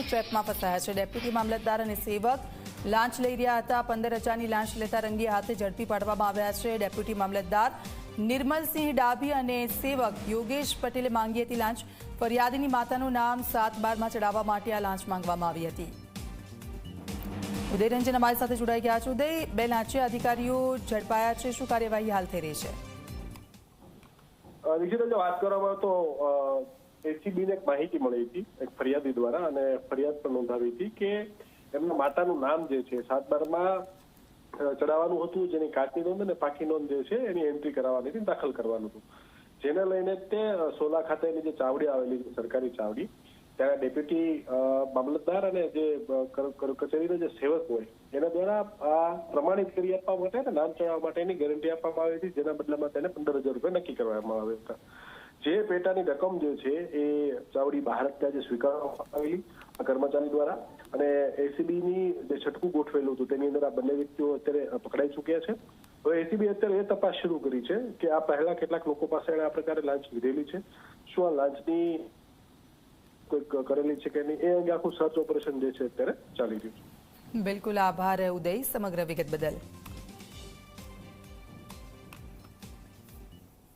લાંચની ટ્રેપમાં ફસાયા છે. ડેપ્યુટી મામલતદાર અને સેવક લાંચ લઈ રહ્યા હતા. પંદર હજારની લાંચ લેતા રંગી હાથે ઝડપી પાડવામાં આવ્યા છે. ડેપ્યુટી મામલતદાર નિર્મલસિંહ ડાભી અને સેવક યોગેશ પટેલે માંગી હતી લાંચ. ફરિયાદીની માતાનું નામ સાત બારમાં ચડાવવા માટે આ લાંચ માંગવામાં આવી હતી. ઉદય રંજન અમારી સાથે જોડાઈ ગયા છે. ઉદય, બે લાંચીય અધિકારીઓ ઝડપાયા છે. શું કાર્યવાહી હાલ થઈ રહી છે? એસીબી ને એક માહિતી મળી હતી, એક ફરિયાદી દ્વારા, અને ફરિયાદ પણ નોંધાવી હતી કે એમના માતાનું નામ જે છે સાત બારમાં ચડાવવાનું હતું, જેની કાચની નોંધ અને પાકી નોંધ જે છે, એની એન્ટ્રી કરાવવાની હતી, દાખલ કરવાનું હતું. જેને લઈને તે સોલા ખાતેની જે ચાવડી આવેલી છે, સરકારી ચાવડી ત્યાં ડેપ્યુટી મામલતદાર અને જે કચેરીનો જે સેવક હોય, એના દ્વારા આ પ્રમાણિત કરી આપવા માટે અને નામ ચડાવવા માટેની ગેરંટી આપવામાં આવી હતી, જેના બદલામાં તેને પંદર હજાર રૂપિયા નક્કી કરવામાં આવ્યા હતા. પેટાની રકમ જે છે એ ચાવડી બહાર ત્યાં જે સ્વીકારવામાં આવેલી કર્મચારી દ્વારા અને એસીબી ની જે છટકું ગોઠવેલું હતું તેની અંદર આ બંને વ્યક્તિઓ અત્યારે પકડાઈ ચૂક્યા છે. હવે એસીબી અત્યારે એ તપાસ શરૂ કરી છે કે આ પહેલા કેટલાક લોકો પાસે એણે આ પ્રકારે લાંચ લીધેલી છે. શું આ લાંચની કોઈક કરેલી છે કે નહીં એ અંગે આખું સર્ચ ઓપરેશન જે છે અત્યારે ચાલી રહ્યું છે. બિલકુલ આભાર, ઉદય, સમગ્ર વિગત બદલ.